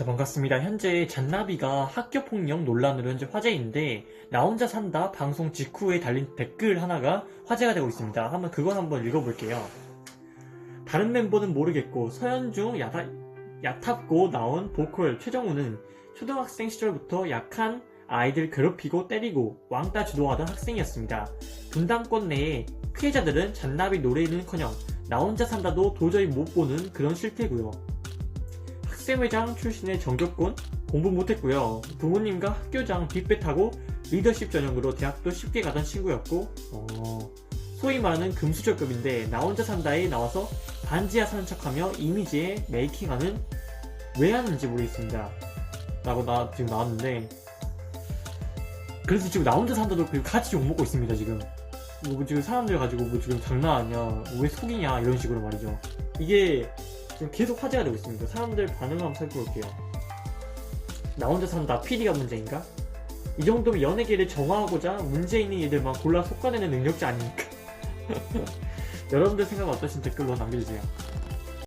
자, 반갑습니다. 현재 잔나비가 학교폭력 논란으로 현재 화제인데, 나 혼자 산다 방송 직후에 달린 댓글 하나가 화제가 되고 있습니다. 한번 그걸 한번 읽어볼게요. 다른 멤버는 모르겠고, 서현중 야타, 야탑고 나온 보컬 최정우는 초등학생 시절부터 약한 아이들 괴롭히고 때리고 왕따 주도하던 학생이었습니다. 분당권 내에 피해자들은 잔나비 노래는커녕 나 혼자 산다도 도저히 못 보는 그런 실태고요. 학생회장 출신의 정교권 공부 못했고요. 부모님과 학교장 빅배 타고 리더십 전형으로 대학도 쉽게 가던 친구였고 어, 소위 말하는 금수저급인데 나 혼자 산다에 나와서 반지하 사는 척하며 이미지에 메이킹하는 왜 하는지 모르겠습니다. 라고 나 지금 나왔는데 그래서 지금 나 혼자 산다도 그 같이 욕먹고 있습니다 지금 뭐 지금 사람들 가지고 뭐 지금 장난 아니야 왜 속이냐 이런 식으로 말이죠 이게 지금 계속 화제가 되고 있습니다 사람들 반응을 한번 살펴볼게요 나 혼자 산다 PD가 문제인가? 이 정도면 연예계를 정화하고자 문제 있는 이들만 골라 솎아내는 능력자 아닙니까? 여러분들 생각 어떠신 댓글로 남겨주세요